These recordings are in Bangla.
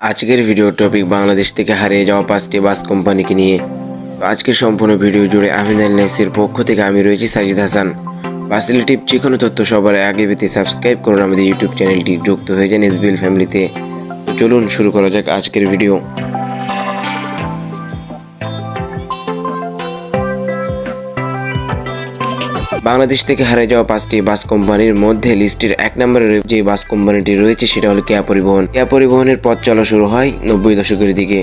আজকের ভিডিও টপিক বাংলাদেশ থেকে হারিয়ে যাওয়া পাঁচটি বাস কোম্পানিকে নিয়ে। আজকের সম্পূর্ণ ভিডিও জুড়ে আমিনাল নেসির পক্ষ থেকে আমি রয়েছি সাজিদ হাসান। বাসিলিটিভ যে কোনো তথ্য সবার আগে পেতে সাবস্ক্রাইব করুন আমাদের ইউটিউব চ্যানেলটি যুক্ত হয়ে যান এসবিএল ফ্যামিলিতে চলুন শুরু করা যাক আজকের ভিডিও বাংলাদেশ থেকে হারিয়ে যাওয়া পাঁচটি বাস কোম্পানির মধ্যে লিস্টের এক নম্বরে যে বাস কোম্পানিটি রয়েছে, সেটা হল কেয়া পরিবহন। কেয়া পরিবহনের পথ চলা শুরু হয় নব্বই দশকের দিকে।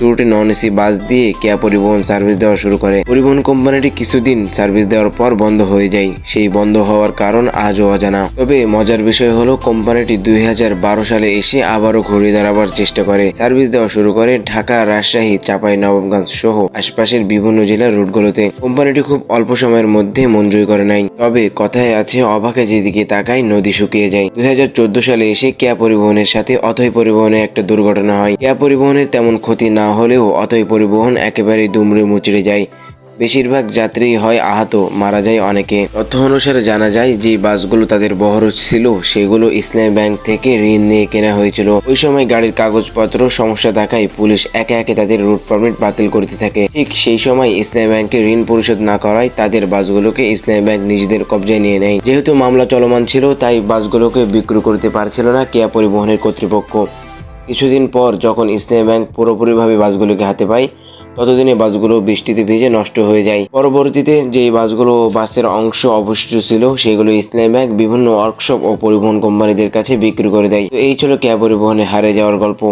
শুরুতে নন এসি বাস দিয়ে কেয়া পরিবহন সার্ভিস দেওয়া শুরু করে। পরিবহন কোম্পানিটি কিছুদিন সার্ভিস দেওয়ার পর বন্ধ হয়ে যায়। সেই বন্ধ হওয়ার কারণ আজও অজানা। তবে মজার বিষয় হলো, কোম্পানিটি দুই হাজার বারো সালে এসে আবারও ঘুরে দাঁড়াবার চেষ্টা করে। সার্ভিস দেওয়া শুরু করে ঢাকা, রাজশাহী, চাপাই, নবাবগঞ্জ সহ আশপাশের বিভিন্ন জেলার রুটগুলোতে। কোম্পানিটি খুব অল্প সময়ের মধ্যে মঞ্জুরি করে নাই তবে কথায় আছে, অবাকে যেদিকে তাকায় নদী শুকিয়ে যায়। দুই হাজার চোদ্দ সালে এসে কেয়া পরিবহনের সাথে অথই পরিবহনের একটা দুর্ঘটনা হয়। কেয়া পরিবহনের তেমন ক্ষতি না হলেও অথই পরিবহন একেবারে দুমড়ে মুচড়ে যায়। বেশিরভাগ যাত্রী হয় আহত, মারা যায় অনেকে। তথ্য অনুসারে জানা যায়, যে বাসগুলো তাদের বহর ছিল, সেগুলো ইসলামী ব্যাংক থেকে ঋণ নিয়ে কেনা হয়েছিল। ওই সময় গাড়ির কাগজপত্র সমস্যা থাকায় পুলিশ একে একে তাদের রুট পারমিট বাতিল করতে থাকে। ঠিক সেই সময় ইসলামী ব্যাংকে ঋণ পরিশোধ না করায় তাদের বাসগুলোকে ইসলামী ব্যাংক নিজেদের কবজায় নিয়ে নেয়। যেহেতু মামলা চলমান ছিল, তাই বাসগুলোকে বিক্রি করতে পারছিল না কেয়া পরিবহনের কর্তৃপক্ষ। কিছুদিন পর যখন ইসলামী ব্যাংক পুরোপুরিভাবে বাসগুলিকে হাতে পায় ততদিনে বাসগুলো বৃষ্টিতে ভিজে নষ্ট হয়ে যায়। পরবর্তীতে যে বাসগুলো বাসের অংশ অবশিষ্ট ছিল, সেগুলো ইসলাম ব্যাংক বিভিন্ন ওয়ার্কশপ ও পরিবহন কোম্পানিদের কাছে বিক্রি করে দেয়। এই ছিল ক্যাব পরিবহনে হারিয়ে যাওয়ার গল্প।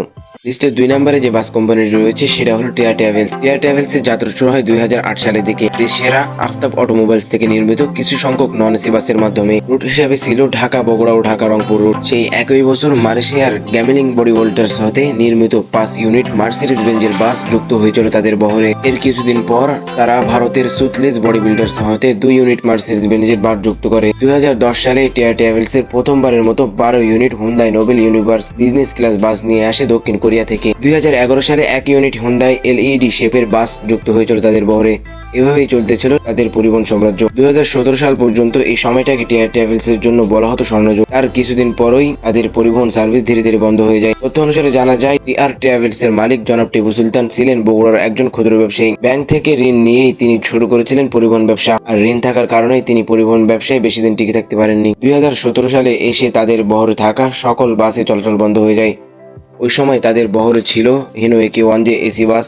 লিস্টের দুই নম্বরে যে বাস কোম্পানিটি রয়েছে, সেটা হলো টিয়া ট্রাভেলস। টিয়া ট্রাভেলস এর যাত্রা শুরু হয় দুই হাজার আট সালের দিকে। সেরা আফতাব অটোমোবাইলস থেকে নির্মিত। কিছু সংখ্যক নন এসি বাসের মাধ্যমে রুট হিসাবে ছিল ঢাকা, বগুড়া ও ঢাকা, রংপুর রুট। সেই একই বছর মালয়েশিয়ার গ্যামেলিং বডি ভোল্টার্স হতে নির্মিত পাঁচ ইউনিট মার্সিডিজ বেঞ্জের বাস যুক্ত হয়েছিল তাদের বহরে এর কিছুদিন পর তারা ভারতের সুথলেস বডি বিল্ডার্স হতে দুই ইউনিট মার্সিডিজ বেঞ্জের বার যুক্ত করে। দুই হাজার দশ সালে টিয়ার ট্রাভেলস এর প্রথমবারের মতো বারো unit Hyundai Noble Universe business class bus নিয়ে আসে দক্ষিণ কোরিয়া থেকে। দুই হাজার এগারো সালে এক ইউনিট হুন্দাই এলইডি শেপের বাস যুক্ত হয়েছিল তাদের বহরে। এভাবেই চলতেছিল তাদের পরিবহন সাম্রাজ্য। দুই হাজার সতেরো সাল পর্যন্ত এই সময়টাকে টিয়ার ট্রাভেলস এর জন্য বলা হতো স্বর্ণযুগ। তার কিছুদিন পরই তাদের পরিবহন সার্ভিস ধীরে ধীরে বন্ধ হয়ে যায়। তথ্য অনুসারে জানা যায় টিআর ট্রাভেলস এর মালিক জনাব টিপু সুলতান ছিলেন বগুড়ার একজন ক্ষুদ্র ব্যবসায়ী। ব্যাংক থেকে ঋণ নিয়েই তিনি শুরু করেছিলেন পরিবহন ব্যবসা। আর ঋণ থাকার কারণেই তিনি পরিবহন ব্যবসায় বেশি দিন টিকে থাকতে পারেননি। দুই হাজার সতেরো সালে এসে তাদের বহরে থাকা সকল বাসে চলাচল বন্ধ হয়ে যায়। ওই সময় তাদের বহরে ছিল হিনো একে ওয়ান জে এসি বাস।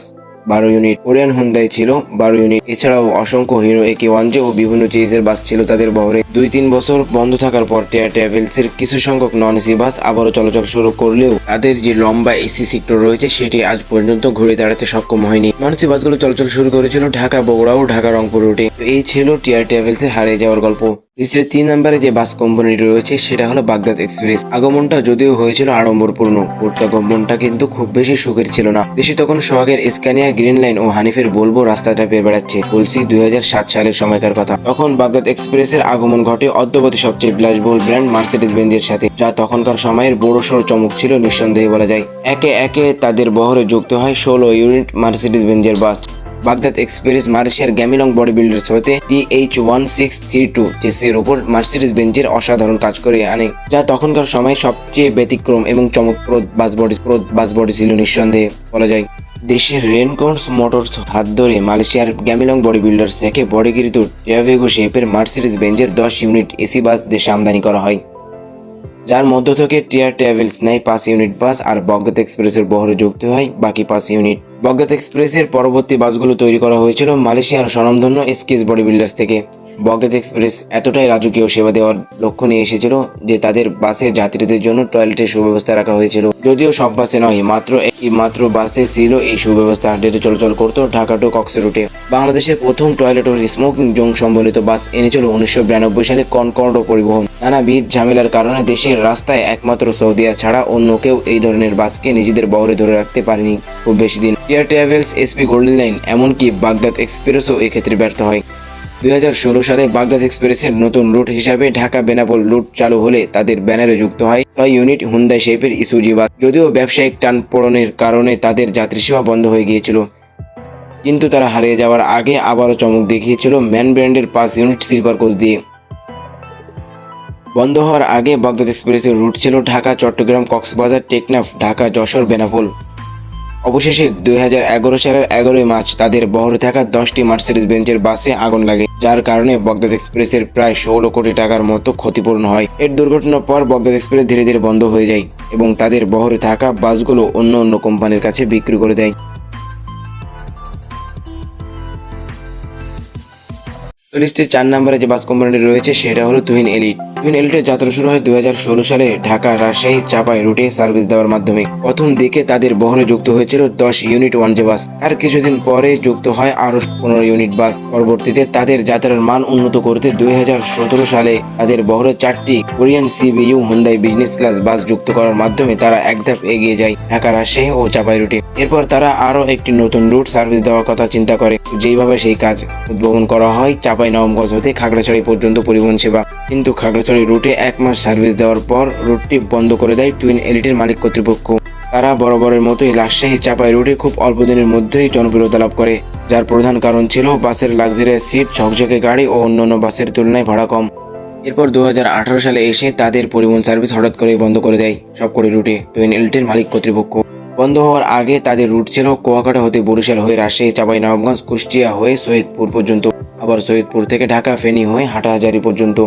বারো ইউনিট কোরিয়ান হুন্দাই ছিল, বারো ইউনিট এছাড়াও অসংখ্য হিরো একে ওয়ান জে ও বিভিন্ন চেজের বাস ছিল তাদের বহরে। দুই তিন বছর বন্ধ থাকার পর টিয়ার ট্রাভেলস এর কিছু সংখ্যক নন এসি বাস আবারও চলাচল শুরু করলেও তাদের যে লম্বা এসি সেক্টর রয়েছে, সেটি আজ পর্যন্ত ঘুরে দাঁড়াতে সক্ষম হয়নি। নন এসি বাসগুলো চলাচল শুরু করেছিল ঢাকা বগুড়া ও ঢাকা রংপুর রুটে এই ছিল টিয়ার ট্রাভেলস এর হারিয়ে যাওয়ার গল্প। লিস্টের তিন নম্বরে যে বাস কোম্পানিটি রয়েছে, সেটা হলো বাগদাদ এক্সপ্রেস আগমনটা যদিও হয়েছিল আড়ম্বরপূর্ণ প্রত্যাগমনটা কিন্তু খুব বেশি সুখের ছিল না। দেশে তখন সোহাগের স্ক্যানিয়া গ্রিন লাইন ও হানিফের বলব রাস্তাটা পেয়ে বেড়াচ্ছে বলছি দুই হাজার সাত সালের সময়কার কথা। তখন বাগদাদ এক্সপ্রেসের আগমন ঘটে অদ্যবধি সবচেয়ে বিলাসবহুল ব্র্যান্ড মার্সিডিস বেঞ্জের সাথে, যা তখনকার সময়ের বড় সড় চমক ছিল, নিঃসন্দেহে বলা যায়। একে একে তাদের বহরে যুক্ত হয় ষোলো ইউনিট মার্সিডিস বেঞ্জের বাস বাগদাদ এক্সপ্রেস মালয়েশিয়ার গ্যামিলং বডি বিল্ডার্স হতে TH one six three two চেসির ওপর মার্সিডিস বেঞ্চের অসাধারণ কাজ করে আনে, যা তখনকার সময় সবচেয়ে ব্যতিক্রম এবং চমকপ্রদ বাস বডি বাস বডি ছিল নিঃসন্দেহে, বলা যায়। দেশের রেনকন্স মোটরস হাত ধরে মালয়েশিয়ার গ্যামিলং বডি বিল্ডার্স থেকে বডিগিরিত ট্রাভেগো শেপের মার্সিডিজ বেঞ্চের দশ ইউনিট এসি বাস দেশে আমদানি করা হয়। যার মধ্য থেকে টিয়ার ট্রাভেলস নেয় পাঁচ ইউনিট বাস আর বগদাত এক্সপ্রেসের বহরে যুক্ত হয় বাকি পাঁচ ইউনিট। বগদাত এক্সপ্রেসের পরবর্তী বাসগুলো তৈরি করা হয়েছিল মালয়েশিয়ার স্বনামধন্য এসকেস বডি বিল্ডার্স থেকে। বগদাত এক্সপ্রেস এতটাই রাজকীয় সেবা দেওয়ার লক্ষ্য নিয়ে এসেছিল যে তাদের বাসের যাত্রীদের জন্য টয়লেটের সুব্যবস্থা রাখা হয়েছিল। যদিও সব বাসে নয়, মাত্র একটি মাত্র বাসে ছিল এই সুব্যবস্থা। ডেটে চলাচল করত ঢাকা টু কক্স রুটে। বাংলাদেশের প্রথম টয়লেট ও স্মোকিং জোন সম্বলিত বাস এনেছিল উনিশশো বিরানব্বই সালে কনকর্ড পরিবহন। নানা নানাবিধ ঝামেলার কারণে দেশের রাস্তায় একমাত্র সৌদিয়া ছাড়া অন্য কেউ এই ধরনের বাসকে নিজেদের বহরে ধরে রাখতে পারেনি। খুব বেশি দিন। Air travels SP golden line, এমনকি বাগদাদ এক্সপ্রেসও এক্ষেত্রে ব্যর্থ হয়। দুই হাজার ষোলো সালে বাগদাদ এক্সপ্রেসের নতুন রুট হিসাবে ঢাকা বেনাপোল রুট চালু হলে তাদের ব্যানারে যুক্ত হয় ছয় ইউনিট হুন্দাই শেপের ইসুজি বাস। যদিও ব্যবসায়িক টান পড়নের কারণে তাদের যাত্রী সেবা বন্ধ হয়ে গিয়েছিল। কিন্তু তারা হারিয়ে যাওয়ার আগে আবারও চমক দেখিয়েছিল ম্যান ব্র্যান্ডের পাঁচ ইউনিট স্লিপার কোচ দিয়ে। বন্ধ হওয়ার আগে বাগদাদ এক্সপ্রেসের রুট ছিল ঢাকা চট্টগ্রাম কক্সবাজার, টেকনাফ ঢাকা যশোর বেনাপোল। অবশেষে দুই হাজার এগারো সালের এগারোই মার্চ তাদের বহরে থাকা দশটি মার্সিডিস বেঞ্চের বাসে আগুন লাগে, যার কারণে বগদাদ এক্সপ্রেসের প্রায় ষোলো কোটি টাকার মতো ক্ষতিপূরণ হয়। এর দুর্ঘটনার পর বগদাদ এক্সপ্রেস ধীরে ধীরে বন্ধ হয়ে যায় এবং তাদের বহরে থাকা বাসগুলো অন্য অন্য কোম্পানির কাছে বিক্রি করে দেয়। লিস্টে চার নম্বরে যে বাস কোম্পানিটি রয়েছে, সেটা হলো তুহিন এলিট তুহিন এলিটের যাত্রা শুরু হয় দুই হাজার ষোলো সালে ঢাকা রাজশাহী চাপাই রুটে সার্ভিস দেওয়ার মাধ্যমে। প্রথম দিকে তাদের বহরে যুক্ত হয়েছিল দশ ইউনিট ওয়ান জে বাস। আর কিছুদিন পরে যুক্ত হয় আরও পনেরো ইউনিট বাস। পরবর্তীতে তাদের যাত্রার মান উন্নত করতে দুই হাজার সতেরো সালে তাদের বহরে চারটি Korean CBU Hyundai business class bus যুক্ত করার মাধ্যমে তারা এক ধাপ এগিয়ে যায় ঢাকা, রাজশাহী ও চাপাই রুটে এরপর তারা আরও একটি নতুন রুট সার্ভিস দেওয়ার কথা চিন্তা করে। যেইভাবে সেই কাজ উদ্ভাবন করা হয় চাপাই নবমগঞ্জ হতে খাগড়াছড়ি পর্যন্ত পরিবহন সেবা। কিন্তু খাগড়াছড়ি রুটে এক মাস সার্ভিস দেওয়ার পর রুটটি বন্ধ করে দেয় টুইন এলিটের মালিক কর্তৃপক্ষ। তারা বরাবরের মতোই রাজশাহী চাপাই রুটে খুব অল্প দিনের মধ্যেই জনপ্রিয়তা লাভ করে। যার প্রধান কারণ ছিল বাসের লাক্সারিয়াস সিট ঝকঝকে গাড়ি ও অন্যান্য বাসের তুলনায় ভাড়া কম। এরপর দু হাজার আঠারো সালে এসে তাদের পরিবহন সার্ভিস হঠাৎ করে বন্ধ করে দেয় সবকটি রুটে টুইন এলিটের মালিক কর্তৃপক্ষ। বন্ধ হওয়ার আগে তাদের রুট ছিল কুয়াকাটা হতে বরিশাল হয়ে রাজশাহী চাপাই নবাবগঞ্জ কুষ্টিয়া হয়ে সৈয়দপুর পর্যন্ত। আবার সৈয়দপুর থেকে ঢাকা ফেনী হয়ে হাটাহাজারি পর্যন্ত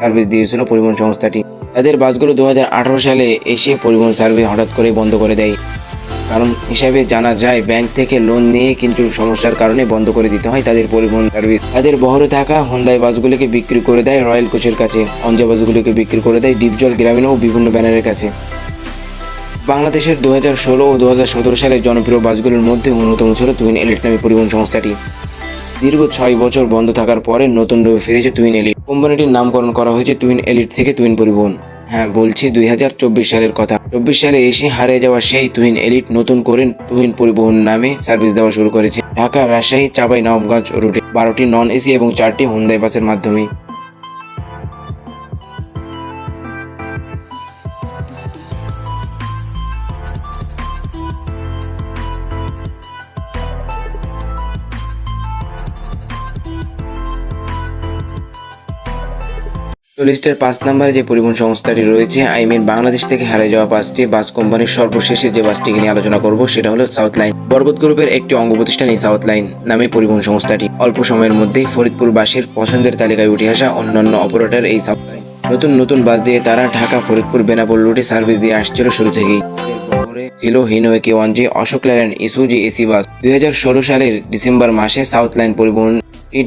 সার্ভিস দিয়েছিল পরিবহন সংস্থাটি। তাদের বাসগুলো দু হাজার আঠারো সালে এসে পরিবহন সার্ভিস হঠাৎ করে বন্ধ করে দেয়। কারণ হিসাবে জানা যায়, ব্যাংক থেকে লোন নিয়ে কিন্তু সমস্যার কারণে বন্ধ করে দিতে হয় তাদের পরিবহন সার্ভিস। তাদের বহরে থাকা হোন্দাই বাসগুলিকে বিক্রি করে দেয় রয়্যাল কোচের কাছে অঞ্জা বাসগুলিকে বিক্রি করে দেয় ডিপজল গ্রামীণ ও বিভিন্ন ব্যানারের কাছে। বাংলাদেশের দু হাজার ষোলো ও দু সালের জনপ্রিয় বাসগুলোর মধ্যে অন্যতম ছিল তুহিন নামে পরিবহন সংস্থাটি। দীর্ঘ ছয় বছর বন্ধ থাকার পরে নতুন রূপে ফিরেছে তুইন এলিট কোম্পানিটির নামকরণ করা হয়েছে তুইন এলিট থেকে তুহিন পরিবহন। হ্যাঁ বলছি দুই হাজার চব্বিশ সালের কথা। চব্বিশ সালে এসে হারিয়ে যাওয়া সেই তুহিন এলিট নতুন করে তুহিন পরিবহন নামে সার্ভিস দেওয়া শুরু করেছে। ঢাকা রাজশাহী চাপাই নবগঞ্জ রুটে বারোটি নন এসি এবং চারটি হুন্দাই বাসের মাধ্যমে। লিস্টের পাঁচ নম্বরে যে পরিবহন সংস্থাটি রয়েছে, আই মিন বাংলাদেশ থেকে হারিয়ে যাওয়া পাঁচটি বাস কোম্পানির সর্বশেষে যে বাসটিকে নিয়ে আলোচনা করব সেটা হলো সাউথ লাইন বরগত গ্রুপের একটি অঙ্গ প্রতিষ্ঠান এই সাউথ লাইন নামে পরিবহন সংস্থাটি। অল্প সময়ের মধ্যেই ফরিদপুর বাসের পছন্দের তালিকায় উঠে আসা অন্যান্য অপারেটর এই সাউথ লাইন নতুন নতুন বাস দিয়ে তারা ঢাকা, ফরিদপুর, বেনাপোল রুটে সার্ভিস দিয়ে আসছিল শুরু থেকেই। ছিল হিনোয়ে K one G, Ashok Leyland Isuzu AC bus. দুই হাজার ষোলো সালের ডিসেম্বর মাসে সাউথ লাইন পরিবহন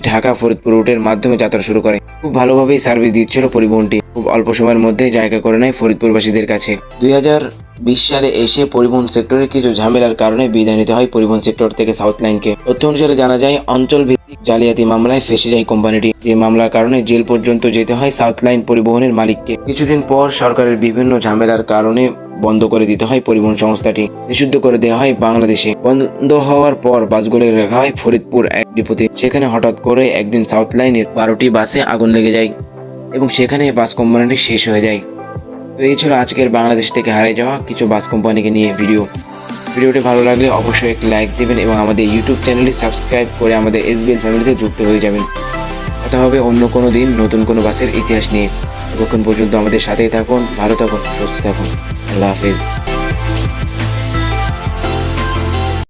ঢাকা ফরিদপুর রুটের মাধ্যমে যাত্রা শুরু করে। খুব ভালোভাবেই সার্ভিস দিচ্ছিল পরিবহনটি। খুব অল্প সময়ের মধ্যে জায়গা করে নেয় ফরিদপুরবাসীদের কাছে। দুই বিশ সালে এসে পরিবহন সেক্টরের কিছু ঝামেলার কারণে বিদায় নিতে হয় পরিবহন সেক্টর থেকে সাউথ লাইনকে তথ্য অনুসারে জানা যায় অঞ্চল ভিত্তিক জালিয়াতি মামলায় ফেসে যায় কোম্পানিটি। যে মামলার কারণে জেল পর্যন্ত যেতে হয় সাউথ লাইন পরিবহনের মালিককে। কিছুদিন পর সরকারের বিভিন্ন ঝামেলার কারণে বন্ধ করে দিতে হয়, পরিবহন সংস্থাটি নিষিদ্ধ করে দেওয়া হয় বাংলাদেশে। বন্ধ হওয়ার পর বাসগুলি রাখা হয় ফরিদপুর এক ডিপোতে। সেখানে হঠাৎ করে একদিন সাউথ লাইনের বারোটি বাসে আগুন লেগে যায় এবং সেখানে বাস কোম্পানিটি শেষ হয়ে যায়। তো এই ছিল আজকের বাংলাদেশ থেকে হারিয়ে যাওয়া কিছু বাস কোম্পানিকে নিয়ে ভিডিও। ভিডিওটি ভালো লাগলে অবশ্যই একটি লাইক দেবেন এবং আমাদের ইউটিউব চ্যানেলটি সাবস্ক্রাইব করে আমাদের এসবিএল ফ্যামিলিতে যুক্ত হয়ে যাবেন। কথা হবে অন্য কোনো দিন নতুন কোনো বাসের ইতিহাস নিয়ে। ততক্ষণ পর্যন্ত আমাদের সাথেই থাকুন, ভালো থাকুন, সুস্থ থাকুন। Love is.